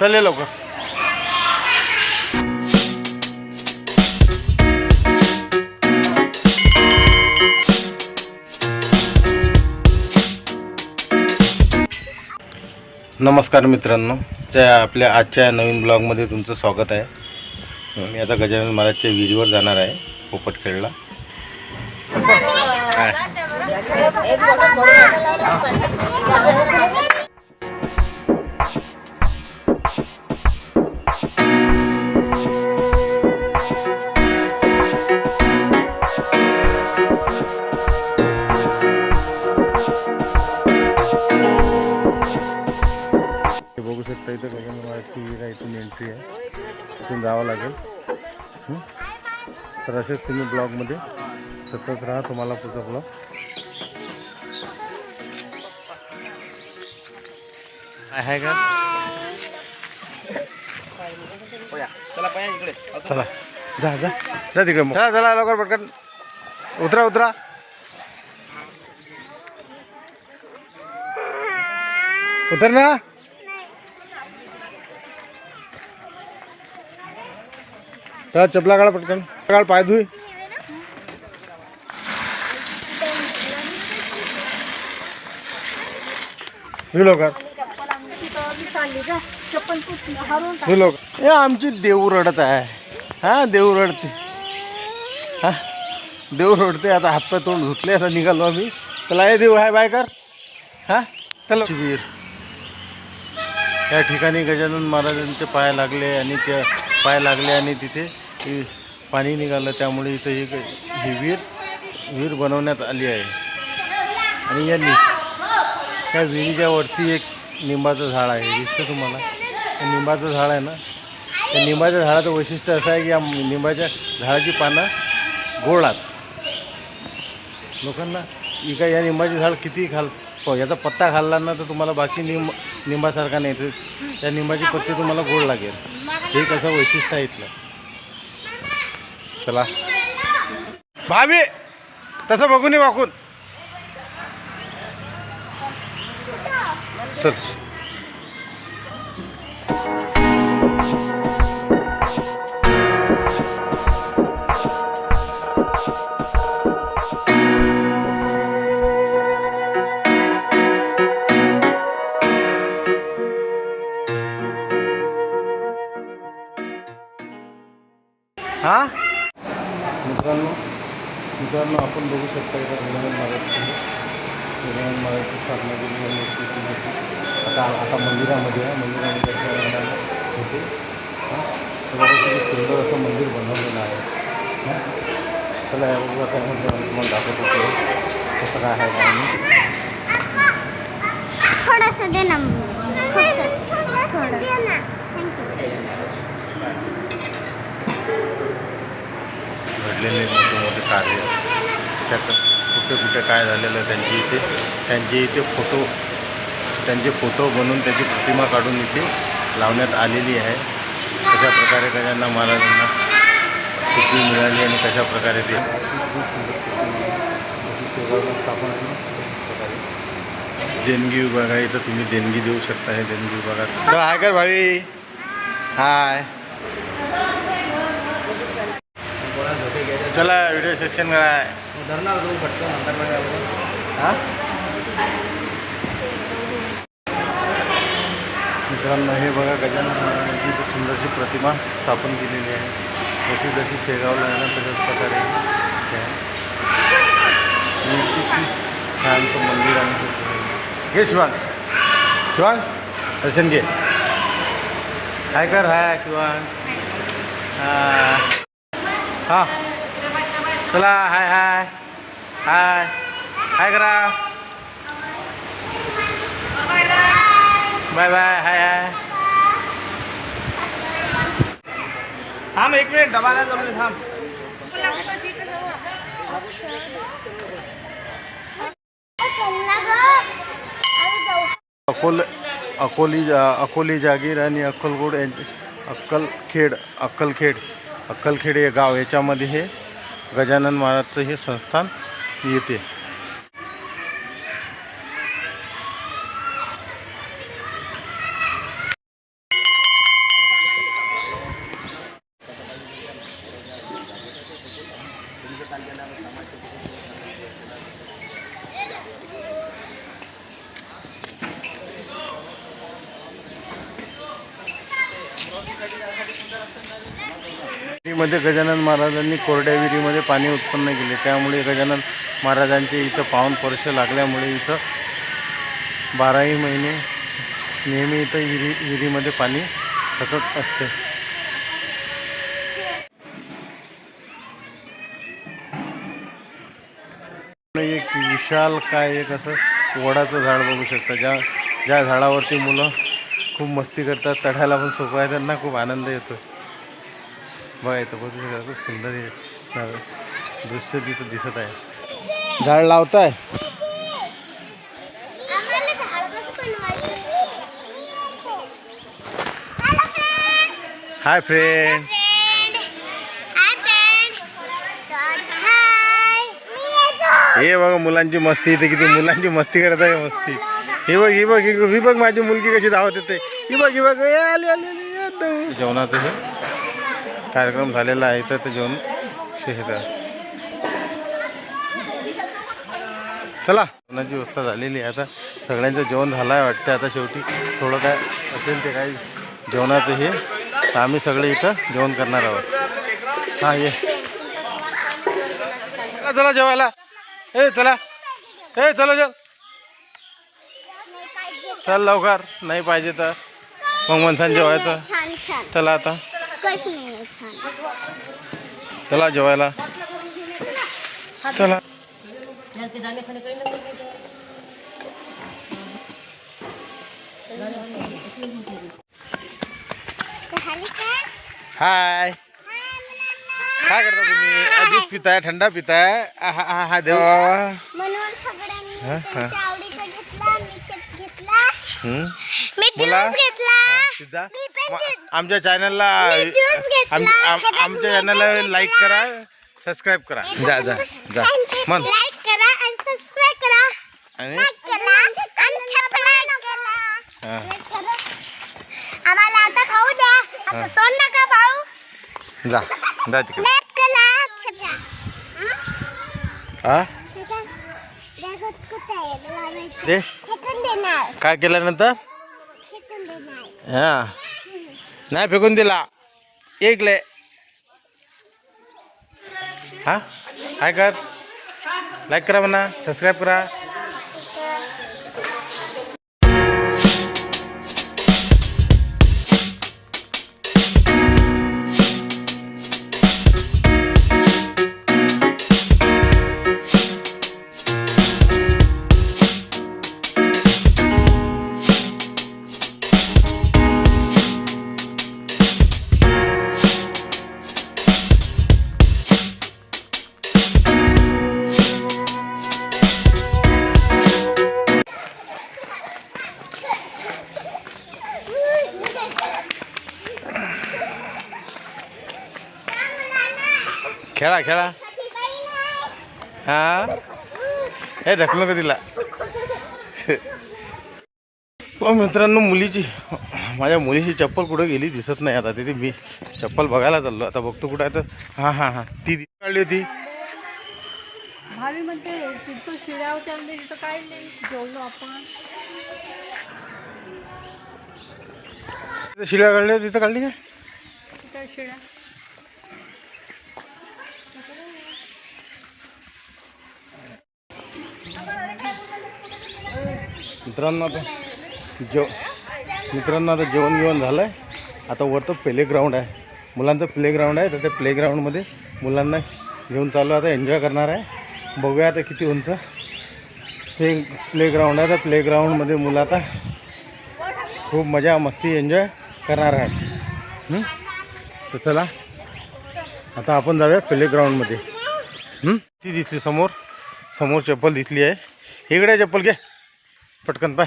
चल लवकर. नमस्कार मित्रांनो त्या आपल्या आजच्या नवीन ब्लॉगमध्ये तुमचं स्वागत आहे. मी आता गजानन महाराजच्या विहिरीवर जाणार आहे पोपटखेडला. इथून जावं लागेल? तर असेच तुम्ही ब्लॉगमध्ये सतत राहा तुम्हाला पुढचा ब्लॉग. आहे का? चला. जा जा. जा तिकडे मग. चला चला लवकर पटकन. उतरा उतरा. उतर ना. चला चपला काढा पटकन. काढ पाय धुई. लवकर. हे आमची देऊ रडत आहे. हा देऊ रडते. हा देऊ रडते. आता हातपाय तोंड धुतले आता निघालो आम्ही. चला हे देऊ हाय बाय कर. हा चला. वीर या ठिकाणी गजानन महाराजांचे पाय लागले आणि त्या पाय लागले आणि तिथे की पाणी निघालं त्यामुळे इथं एक ही विहीर विहीर बनवण्यात आली आहे. आणि या नि त्या विहिरीच्या वरती एक निंबाचं झाड आहे. दिसतं तुम्हाला? निंबाचं झाड आहे ना? त्या निंबाच्या झाडाचं वैशिष्ट्य असं आहे की या निंबाच्या झाडाची पानं गोळात लोकांना इका या निंबाचे झाड किती खाल प- याचा पत्ता खाल्ला ना तर तुम्हाला बाकी निंब निंबासारखा नाही. तर त्या निंबाची पत्ती तुम्हाला गोड लागेल. हे कसं वैशिष्ट्य आहे इथलं. चला. भाभी तसं बघून वाकून. चल. मित्रांनो आपण बघू शकता इथं गजानन महाराजची गजानन महाराजची स्थापना केली आहे मूर्तीची मूर्ती आता आता मंदिरामध्ये आहे. मंदिरामध्ये होते. हां? सुंदर असं मंदिर बनवलेलं आहे. हां? चला या बघू आता आम्ही तुम्हाला दाखवत होतो कसं काय आहे काय नाही. थोडंसं दे ना. थोडंसं. घडलेले मोठे मोठे कार्य. त्यात कुठे कुठे काय झालेलं आहे त्यांची इथे त्यांचे इथे फोटो त्यांचे फोटो बनवून त्याची प्रतिमा काढून इथे लावण्यात आलेली आहे. कशा प्रकारे त्यांना महाराजांना सुट्टी मिळाली आणि कशा प्रकारे ते देणगी विभाग आहे इथं तुम्ही देणगी देऊ शकता हे देणगी विभागात. हाय कर भाई हाय. चला व्हिडिओ सेक्शन काय हाँ। मित्रांनो हे बघा गजानन महाराजांची सुंदरशी प्रतिमा स्थापन केलेली आहे. जशी जशी शेगावला आहे ना तशाच प्रकारे हे छानसं मंदिर आणि घे शिवांश. शिवांश दर्शन घे. काय कर हाय शिवांश? हाँ. हाँ. चला हाय हाय. हाय. हाय करा. Bye bye. Hi hi. थांब एक मिनिट डबाला जमले थांब. अकोल अकोली अकोली जागीर आणि अक्कलगुड यांचे अक्कलखेड अक्कलखेड. अक्कलखेड हे गाव याच्यामध्ये हे गजानन महाराजचं हे संस्थान येते. मध्ये गजानन महाराजांनी कोरड्या विहिरीमध्ये पाणी उत्पन्न केले. त्यामुळे गजानन महाराजांचे इथं पावन वर्ष लागल्यामुळे इथं बाराही महिने नेहमी इथं विहिरी विहिरीमध्ये पाणी सतत असते. एक विशाल काय एक असं वडाचं झाड बघू शकता. ज्या ज्या झाडावरती मुलं खूप मस्ती करतात चढायला पण सोपं आहे त्यांना खूप आनंद येतो. बघा इथं बघू शकता खूप सुंदर हे दृश्य तिथं दिसत आहे. झाड लावताय? हाय फ्रेंड हे बघा मुलांची मस्ती इथे किती मुलांची मस्ती करत आहे मस्ती. ही बघ ही बघ ही बघ माझी मुलगी कशी धावत येते. ही बघ ही बघ ए, आली आली. जेवणाचं कार्यक्रम झालेला आहे तर ते जेवण शेत चला. जेवणाची व्यवस्था झालेली आहे. आता सगळ्यांचं जेवण झालं आहे वाटतं आता शेवटी थोडं काय असेल ते काही जेवणाचं हे. तर आम्ही सगळे इथं जेवण करणार आहोत. हां ये. चला जेवायला. ए चला. ए चला चल चल लवकर. नाही पाहिजे तर. मग म्हणसान जेवायचं. चला आता. कस नाही छान चला जेवायला. चला. हाय. काय करता तुम्ही? ज्यूस पिताय थंडा पिताय. आहा, आहा, हा देव. म्हणून सगळ्यांनी हा, आवडीचा घेतला मी चिप्स घेतला. घेतला. पिझ्झा? आमच्या चॅनलला आमच्या चॅनलला. लाईक करा सबस्क्राईब करा. जा जा जा. करा आणि हा. जा तिकडे. हा? काय केल्यानंतर? हा. नाही फेकून दिला. एक हां हा? काय कर? लाईक करा म्हणा सबस्क्राईब करा. खेळा. खेळा हा? हे ढकलू का तिला. हो मित्रांनो मुलीची माझ्या मुलीची चप्पल कुठं गेली दिसत नाही आता. तिथे मी चप्पल बघायला चाललो. आता बघतो कुठं आहे तर हां हां हां. ती काढली होती. शिड्या शिळ्या काढल्या तिथं काढली काय? शिड्या. मित्रांनो आता जेव मित्रांनो आता जेवण जेवण झालं आहे आता वरतं प्लेग्राऊंड आहे. मुलांचं प्लेग्राऊंड आहे तर त्या प्लेग्राऊंडमध्ये मुलांना घेऊन चालू आता एन्जॉय करणार आहे. बघूया आता किती उंच हे प्लेग्राऊंड आहे. तर प्लेग्राऊंडमध्ये मुलं आता खूप मजा मस्ती एन्जॉय करणार आहे तर चला. आता आपण जाऊया प्लेग्राऊंडमध्ये ती दिसली समोर. समोर चप्पल दिसली आहे. इकडे चप्पल घ्या पटकन पाय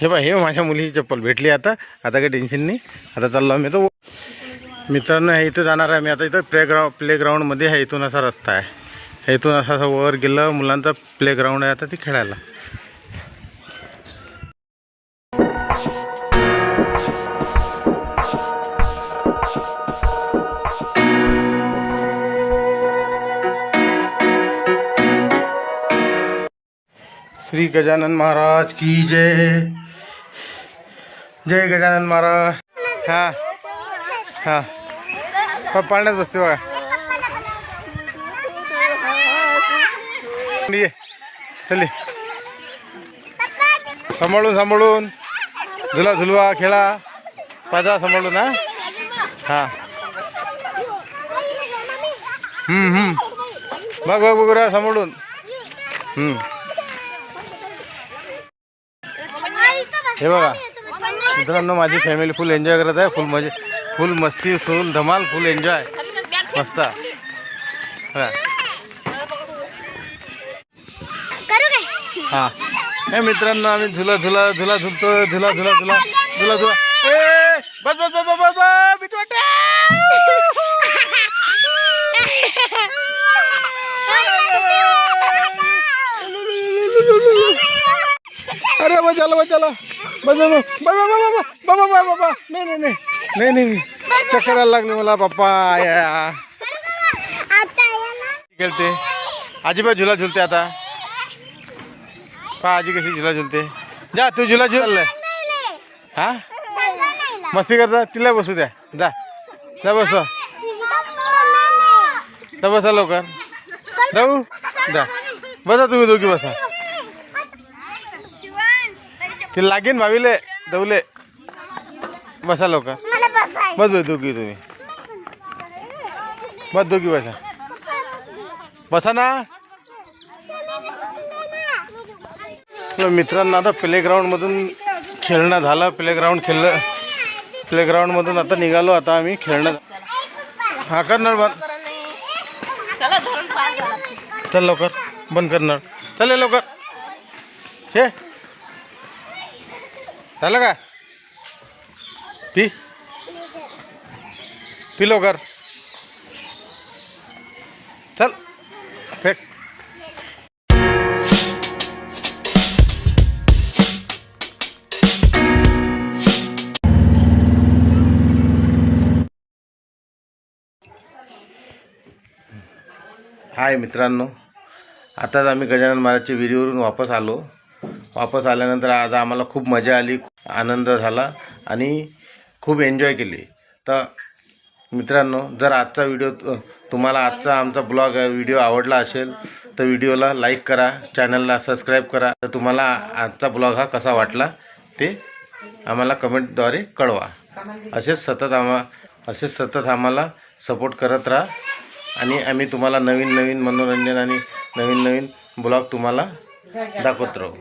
हे बाय हे माझ्या मुलीची चप्पल भेटली आता. आता काही टेन्शन नाही. आता चाललो मी तो मित्रांनो हे इथं जाणार आहे मी आता इथं प्लेग्राऊंड प्लेग्राऊंडमध्ये हा इथून असा रस्ता आहे. इथून असा असा वर गेलं. मुलांचा प्लेग्राऊंड आहे आता ते खेळायला. श्री गजानन महाराज की जय। जय गजानन महाराज। हा हा प- पाळण्यात बसते बघा। ये। चल सांभाळून सांभाळून. झुला झुलवा खेळा. पाजा सांभाळून हा? हा. हम्म हम्म. बघ बघ बघ सांभाळून. हे बघा. मित्रांनो माझी फॅमिली फुल एन्जॉय करत आहे. फुल मजे फुल मस्ती फुल धमाल फुल एन्जॉय मस्त. हा. मित्रांनो आम्ही झुला झुला झुला झुलतो झुला झुला झुला झुला झुला. ए बस बस बस बस बस. बस भीती वाटते. अरे बचाला बचाला बाबा बाबा बाबा बाबा बाबा बाबा नाही नाही नाही. नाही नाही चक्करायला लागली मला बाप्पा या. आजी आजीबा झुला झुलते आता. पा आजी कशी झुला झुलते. जा तू झुला झुललाय हा? मस्ती करता तिला बसू द्या. जा. जा बस. जा बसा लवकर. जाऊ? जा. बसा तुम्ही दोघी बसा. ती लागेन भावीले दवले. बसा बसाय बस. बस दोघी तुम्ही. बस दोघी बसा. बसा ना. तर मित्रांनो आता प्लेग्राऊंडमधून खेळणं झालं. प्लेग्राऊंड खेळलं. प्लेग्राऊंडमधून आता निघालो. आता आम्ही खेळणं हा करणार बंद. चल लवकर. बंद करणार. चल लवकर. शे झालं का? पी. पिलो कर चल. फेक हाय मित्रांनो आताच आम्ही गजानन महाराजच्या विहिरीवरून वापस आलो. वापस आल्यानंतर आज आम्हाला खूप मजा आली आनंद झाला आणि खूप एन्जॉय केली. तर मित्रांनो जर आजचा व्हिडिओ तुम्हाला आजचा आमचा ब्लॉग व्हिडिओ आवडला असेल तर व्हिडिओला लाईक करा चॅनलला सबस्क्राईब करा. तर तुम्हाला आजचा ब्लॉग हा कसा वाटला ते आम्हाला कमेंटद्वारे कळवा. असेच सतत आम्हा असेच सतत आम्हाला सपोर्ट करत राहा. आणि आम्ही तुम्हाला नवीन नवीन मनोरंजन आणि नवीन नवीन ब्लॉग तुम्हाला दाखवत राहू.